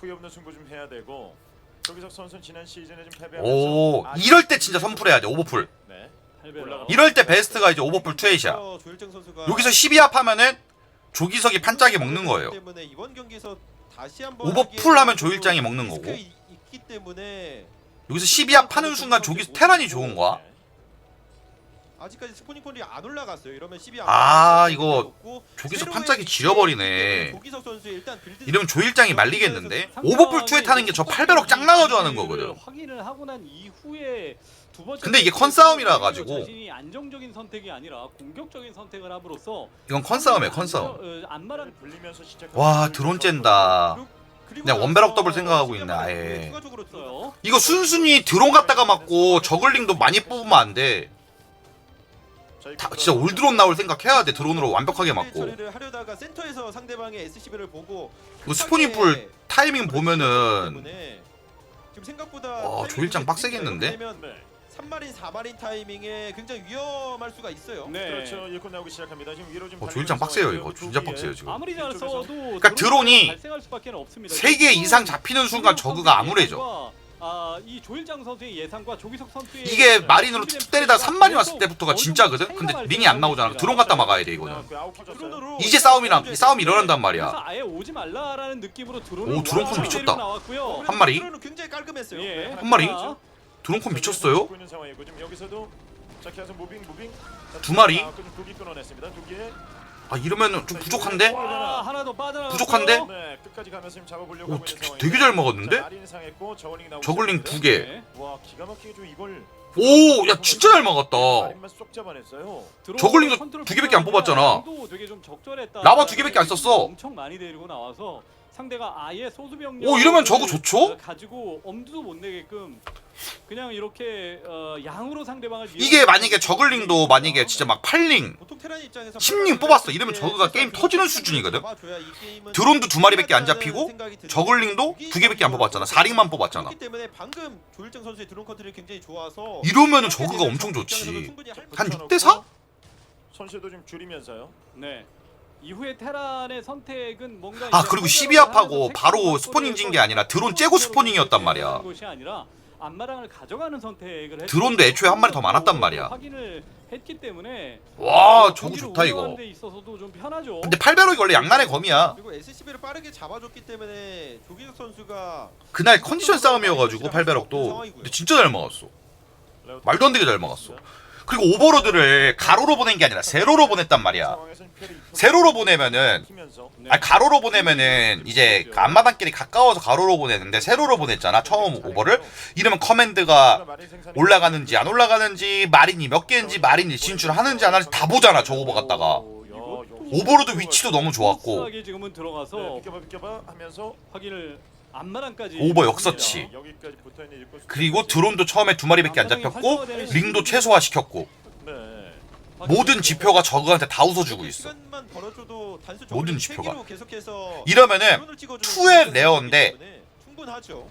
후회 없는 승부 좀 해야 되고 조기석 선수 지난 시즌에 좀 패배하면서 오 이럴 때 진짜 선풀해야 돼 오버풀 네. 이럴 때 베스트가 이제 오버풀 투에이샤 조일정 선수가 여기서 12합 하면은 조기석이 판짝이 먹는 거예요 때문에 이번 경기에서 다시 한번 오버풀 하면 조일장이 먹는 거고. 있기 때문에 여기서 12합 하는 순간 조기 테란이 좋은 거야 네. 아직까지 스포닝 폴이 안 올라갔어요. 이러면 12 아, 이거 조기석 판짝이 지려버리네. 조기석 선수 일단 빌드 이러면 조일장이 말리겠는데 오버풀 투에 타는 게 저 8배럭 짱 나가져 하는 거거든 확인을 하고 난 이후에 두 번째 근데 이게 컨싸움이라 가지고. 자신이 안정적인 선택이 아니라 공격적인 선택을 함으로써 이건 컨싸움이야 컨싸움 어, 안마랑 불리면서 시작. 와 드론 쨘다 그냥 원베럭 더블 생각하고 있네, 아예. 이거 순순히 드론 갖다가 맞고 저글링도 많이 뽑으면 안돼 다 진짜 올 드론 나올 생각해야 돼 드론으로 완벽하게 맞고 처리를 하려다가 센터에서 상대방의 SCB를 보고 그 스포닝풀 타이밍 보면은 때문에 지금 생각보다 와, 타이밍이 조일장 빡세겠는데? 되면 네. 3마린 4마린 타이밍에 굉장히 위험할 수가 있어요. 네. 그렇죠. 일꾼 나오기 시작합니다. 지금 위로 좀 어, 조일장 빡세요. 이거 진짜. 빡세요 지금 아무리 잘 써도 그러니까 드론이 발생할 수밖에 없습니다. 3개 이상 잡히는 순간 저그가 암울해져 아, 이 조일장 선수의 예상과 조기석 선수의 이게 마린으로 툭 때리다 3만이 왔을 때부터가 진짜거든? 근데 링이 안 나오잖아 드론 갖다 막아야 돼 이거는 그 터졌어요. 드론으로 이제 싸움이랑 이 싸움이 일어난단 말이야 아예 오지 말라라는 느낌으로 드론을 오, 드론 콘 몰아서 미쳤다. 나왔고요. 한 마리? 드론은 굉장히 깔끔했어요. 예. 네. 한 마리? 드론콘 미쳤어요? 두 마리? 아, 이러면은 좀 부족한데? 아, 하나 더. 부족한데? 오 되-. 되게 잘 먹었는데? 자, 상했고 저글링. 두 개. 오야 진짜 잘 막았다 저글링도 두 개밖에 안 뽑았잖아. 라바 두 개밖에 안 썼어. 엄청 많이 데리고 나와서 상대가 아예 소수 병력 오, 이러면 저거 좋죠? 가지고 엄두도 못 내게끔 그냥 이렇게 어, 양으로 상대방을 이게 만약에 저글링도 만약에 진짜 막 8링 보통 테란 입장에서 10링 뽑았어. 이러면 저그가 게임 터지는 수준이거든? 잡아줘야 이 게임은 드론도 두 마리밖에 안 잡히고 저글링도 두 개밖에 안 뽑았잖아 4링만 뽑았잖아 그렇기 때문에 방금 조일정 선수의 드론 컨트롤이 굉장히 좋아서 이러면은 저그가 엄청 좋지 한 6대 4? 선수도 좀 줄이면서요. 네. 이후에 테란의 선택은 뭔가 아, 그리고 선택을 12합하고 하면서 바로 스포닝 진게 확보해서 아니라 드론 째고 스포닝이었단 말이야. 것이 아니라 앞마당을 가져가는 선택을 드론도 애초에 한 마리 더 많았단 말이야. 확인을 했기 때문에 와 저거 좋다 이거 운영하는 데 있어서도 좀 편하죠. 근데 8배럭이 원래 양날의 검이야 그리고 SCB를 빠르게 잡아줬기 때문에 조기석 선수가 그날 컨디션 싸움이어가지고 8배럭도 근데 진짜 잘 막았어 말도 안 되게 잘 막았어 그리고 오버로드를 가로로 보낸 게 아니라 세로로 보냈단 말이야. 세로로 보내면은 네. 아니 가로로 보내면은 이제 그 앞마당끼리 가까워서 가로로 보내는데 세로로 보냈잖아 처음 오버를. 이러면 커맨드가 올라가는지 안 올라가는지 마린이 몇 개인지 마린이 진출하는지 안 하는지 다 보잖아 저 오버 갔다가. 오버로드 위치도 너무 좋았고. 지금은 들어가서 네, 비켜봐 비켜봐 하면서 확인을 앞마당까지 오버 역서치. 여기까지 붙어있는 일꾼 수- 그리고 드론도 처음에 두 마리밖에 안 잡혔고 링도 최소화시켰고 네. 모든 지표가 저그한테 다 웃어주고 있어 시간만 벌어줘도 단수 모든 지표가. 세기로 계속해서 이러면은 드론을 찍어주는 투의 그런 레어인데 거기 때문에 충분하죠.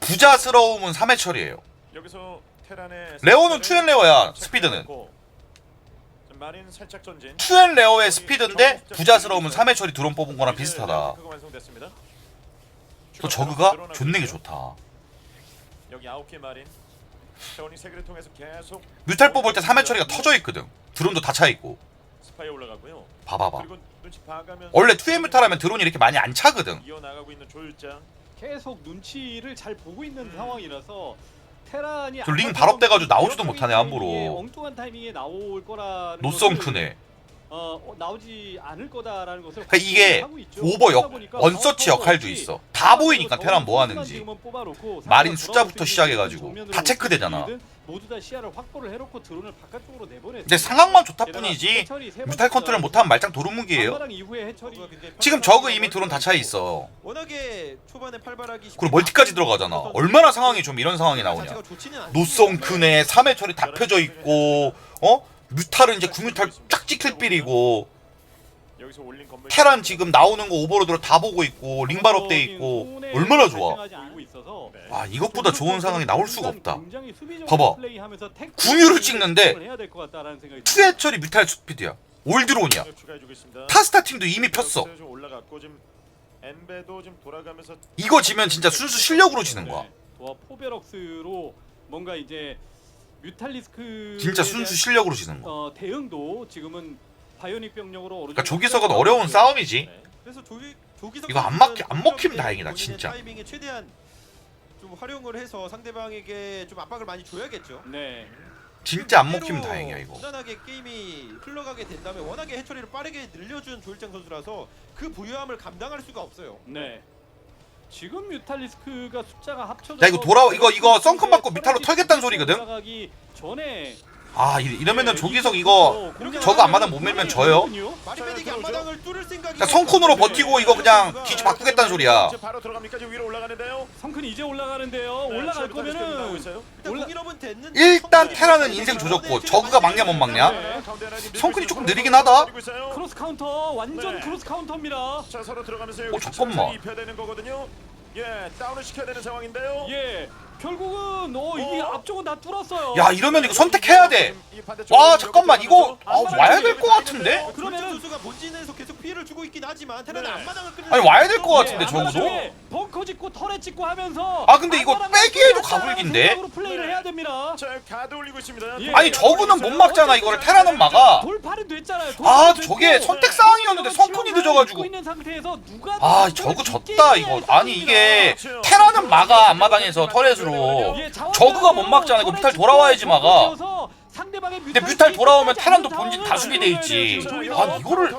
부자스러움은 3회 처리예요 여기서 테란의 레오는 투앤 레어야 스피드는 마린 살짝 전진 투앤 레어의 스피드인데 부자스러움은 3회 처리 드론 뽑은 거랑 비슷하다 그거 완성됐습니다. 또 저그가 존내기 좋다. 여기 아홉 개 마린. 저원이 세 개를 통해서 계속 뮤탈 뽑을 때 3회 처리가 터져 있거든. 드론도 다 차 있고. 스파이 올라가고요. 봐봐봐. 그리고 눈치 봐가면서 원래 2회 뮤탈 하면 드론이 이렇게 많이 안 차거든. 이어 나가고 있는 조율장. 계속 눈치를 잘 보고 있는 상황이라서 테란이 저링 아까 발업돼가지고 좀 나오지도 못하네, 함부로. 엉뚱한 타이밍에 나올 거라 노성크네 어, 어, 나오지 않을 거다라는 것을 그러니까 이게. 오버 역 원서치 상황 역할도 있어 다 보이니까 테란 뭐 하는지 마린 상대가 숫자부터 시작해가지고 다 체크되잖아. 조면으로 모두 다 시야를 확보를 해놓고 드론을 바깥쪽으로 내보내. 근데 상황만 좋다 뿐이지 뮤탈 컨트롤 못하면 말짱 도루묵이에요 지금 저그 이미 드론 다 차 있어 그리고 멀티까지 들어가잖아 얼마나 상황이 좀 이런 상황이 나오냐 않습니다. 노성크네 3회 처리 다 펴져 있고 어? 뮤탈은 이제 9뮤탈 쫙 찍힐 빌이고 테란 지금 나오는 거 오버로드로 다 보고 있고 링발업 돼 있고 얼마나 좋아 네. 아 이것보다 좋은 상황이 나올 수가 없다 봐봐. 궁유를 찍는데 처리 뮤탈 스피드야 올드론이야 있습니다. 타스타 팀도 이미 폈어 이거 지면 진짜 순수 실력으로 지는 거야. 네. 뭔가 이제 뮤탈리스크 진짜 순수 실력으로 지는 거. 어, 대응도 지금은 바이오닉 병력으로 어느 그러니까 정도 조기석은 어려운 싸움이지. 네. 그래서 조기 조기석 이거 안 막히- 안 먹히면 다행이다, 진짜. 타이밍에 최대한 좀 활용을 해서 상대방에게 좀 압박을 많이 줘야겠죠. 네. 진짜 안 먹히면 다행이야 이거. 무난하게 게임이 흘러가게 된다면 워낙에 해처리를 빠르게 늘려준 조일장 선수라서 그 부유함을 감당할 수가 없어요. 네. 지금 뮤탈리스크가 숫자가 합쳐져 야, 이거 돌아와- 이거- 이거 썬큰 받고 미탈로 털겠다는 소리거든? 올라가기 전에 아 이- 이러면은 네, 조기석 이 이거 저거 앞마당 못 밀면 져요. 마리메딕이 자, 앞마당을 뚫을 생각이 그러니까 성큰으로 버티고 이거 그냥 뒤지 바꾸겠다는 소리야. 이제 바로 들어갑니까? 지금 위로 올라가는데요. 성큰 이제 올라가는데요. 네, 올라갈 거면은. 일단 올라- 테라는 인생 조졌고 저그가 막냐 못 막냐? 네. 성큰이. 조금 느리긴 하다. 크로스 카운터 완전 네. 크로스 카운터입니다. 자 서로 들어가면서 어, 여기 잠깐만. 천천히 입혀야 되는 거거든요. 예, 다운을 시켜야 되는 상황인데요. 예. 결국은 어 이게 어? 앞쪽은 다 뚫었어요. 야 이러면 이거 선택해야 돼. 이 반대쪽으로 와 잠깐만 이거 아, 와야 될 것 같은데? 그러면 그러면은- 선수가 본진에서 계속 피해를 주고 있긴 하지만 테라는 네. 앞마당을 끊는 아니, 와야 될것 예, 같은데, 적어도? 앞마당에 벙커 짓고 터렛 짓고 하면서 아, 근데 이거 앞마당을 빼기에도? 생각으로 플레이를 네. 해야 됩니다. 자 가드 올리고 있습니다. 예. 아니 저그는 못 막잖아 이거를 테라는 막아. 돌파는 됐잖아요. 아 돌파는 저게 됐고. 선택 상황이었는데 입고 있는 상태에서 누가 아더 저그 졌다 이거. 아니 이게. 테라는 막아 앞마당에서 터렛으로. 예, 자원을 저그가 못 막잖아. 이거 뮤탈 돌아와야지 막아. 근데 뮤탈 돌아오면 테란도 본진 상황을 다수비 돼 있지. 아니, 이거를-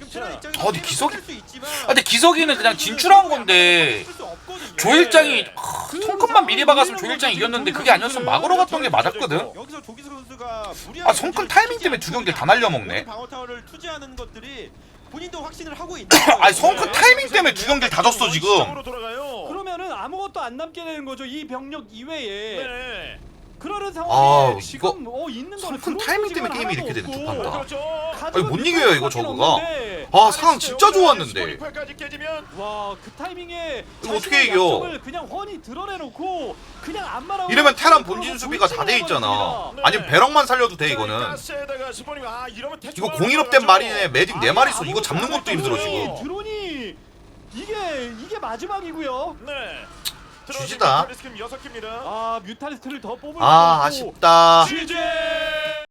아, 근데 기석이- 아, 근데 기석이는 그냥 진출한 건데. 조일장이 네. 크, 손끝만 미리 박았으면 조일장이 이겼는데 그게 아니었으면 막으러 갔던 게 맞았거든. 여기서 선수가 아 성큰 타이밍 때문에 두 경기를 다 날려먹네. 방어 타워를 투지하는 것들이 본인도 확신을 하고 있는 아니 성큰 타이밍 때문에 두 경기를 다 졌어 지금. 그러면은 아무것도 안 남게 되는 거죠. 이 병력 이외에 네. 그러는 상황에 아, 지금 어 있는 거는 성큰 드론 타이밍 때문에 게임이 이렇게 되네, 없고 두판 다. 그렇죠. 아니, 못 이겨요, 이거. 없는데. 아 상황 진짜 좋았는데. 스포니파까지 깨지면 와, 그 타이밍에 이거 어떻게 이겨? 그냥 훤히 드러내놓고 그냥 안 말하고 이러면 테란 본진 수비가 다 돼 있잖아. 네. 아니면 배럭만 살려도 돼 이거는. 아 이거 공일업된 마린에 매직 네 마리 써. 이거 잡는 것도 힘들어 지금. 드론이 이게 이게 마지막이고요. 네. 주지다. 지금 여섯 개입니다. 아 뮤탈리스트를 더 뽑을 아 아쉽다. GJ